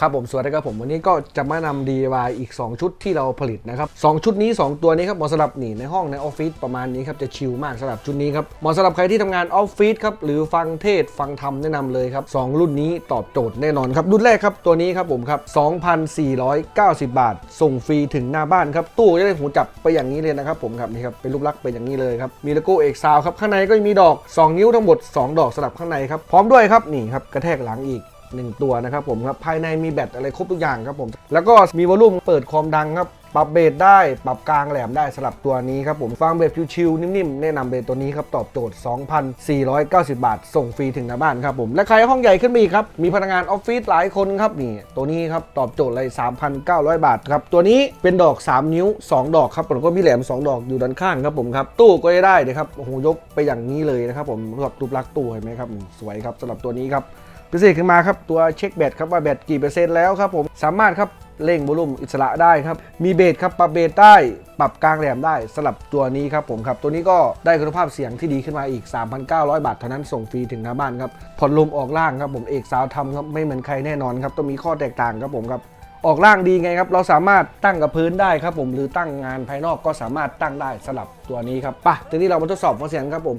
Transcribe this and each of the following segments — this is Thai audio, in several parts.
ครับผมสวัสดีครับผมวันนี้ก็จะมานำ DIY อีก 2 ชุดที่เราผลิตนะครับสองชุดนี้ 2 ตัวนี้ครับเหมาะสำหรับหนีในห้องในออฟฟิศประมาณนี้ครับจะชิลมากสำหรับชุดนี้ครับเหมาะสำหรับใครที่ทำงานออฟฟิศครับหรือฟังเทศฟังธรรมแนะนำเลยครับสองรุ่นนี้ตอบโจทย์แน่นอนครับรุ่นแรกครับตัวนี้ครับผมครับ 2,490 บาท ส่งฟรีถึงหน้าบ้านครับตู้จะได้หูจับไปอย่างนี้เลยนะครับผมครับนี่ครับเป็นรูปลักษณ์เป็นอย่างนี้เลยครับมีโลโก้เอกซาวครับข้างในก็มีดอก 2 นิ้วทั้งหมด 2 ดอกสลับข้างในครับพร้อมด้วยครับนี่ครับกระแทกหลังอีก หนึ่งตัวนะครับผมครับภายในมีแบตอะไรครบทุกอย่างครับผมแล้วก็มีวอลลุ่มเปิดความดังครับปรับเบสได้ปรับกลางแหลมได้สลับตัวนี้ครับผมฟังแบบชิวๆนิ่มๆ แนะนำเลยตัวนี้ครับ ตอบโจทย์ 2,490 บาท ส่งฟรีถึงหน้าบ้านครับผม และใครห้องใหญ่ขึ้นมาอีกครับ มีพนักงานออฟฟิศหลายคนครับนี่ ตัวนี้ครับ ตอบโจทย์เลย 3,900 บาทครับ ตัวนี้เป็นดอก 3 นิ้ว 2 ดอกครับผมก็มีแหลม 2 ดอกอยู่ด้านข้างครับผมครับ ตู้ก็จะได้นะครับโอ้โหยกไปอย่างนี้เลยนะครับผมรูปรูปลักษณ์ตู้เห็นไหมครับอืมสวยครับสำหรับตัวนี้ครับ พิเศษขึ้นมาครับตัวเช็คแบตครับว่าแบตกี่เปอร์เซ็นต์แล้วครับผมสามารถครับเร่งวอลุ่มอิสระได้ครับมีเบสครับปรับเบสได้ปรับกลางแหลมได้สลับตัวนี้ครับผมครับตัวนี้ก็ได้คุณภาพเสียงที่ดีขึ้นมาอีก 3,900 บาทเท่านั้นส่งฟรีถึงหน้าบ้านครับผ่อนลมออกล่างครับผมเอกสาวทำครับไม่เหมือนใครแน่นอนครับต้องมีข้อแตกต่างครับผมครับออกล่างดีไงครับ เราสามารถตั้งกับพื้นได้ครับผมหรือตั้งงานภายนอกก็สามารถตั้งได้สลับตัวนี้ครับไปะทีนี้เรามาทดสอบฟังเสียงครับผม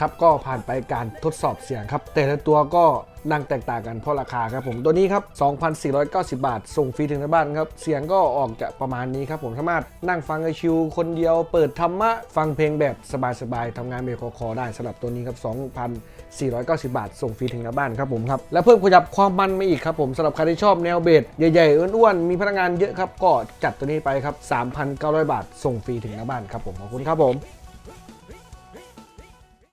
ครับก็ผ่านไปการทดสอบเสียงครับ แต่ละตัวก็นั่งแตกต่างกันเพราะราคาครับผมตัวนี้ครับ 2,490 บาท ส่งฟรีถึงในบ้านครับ เสียงก็ออกจะประมาณนี้ครับผมสามารถนั่งฟังชิวคนเดียว เปิดธรรมะ ฟังเพลงแบบสบายๆทำงานแบบคคอได้สำหรับตัวนี้ครับ 2,490 บาท ส่งฟรีถึงหน้าบ้านครับผมครับ และเพิ่มขยับความมันมาอีกครับผมสำหรับใครที่ชอบแนวเบสใหญ่ๆอ้วนๆมีพนักงานเยอะครับก็จัดตัวนี้ไปครับ 3,900 บาท ส่งฟรีถึงหน้าบ้านครับผมขอบคุณครับผม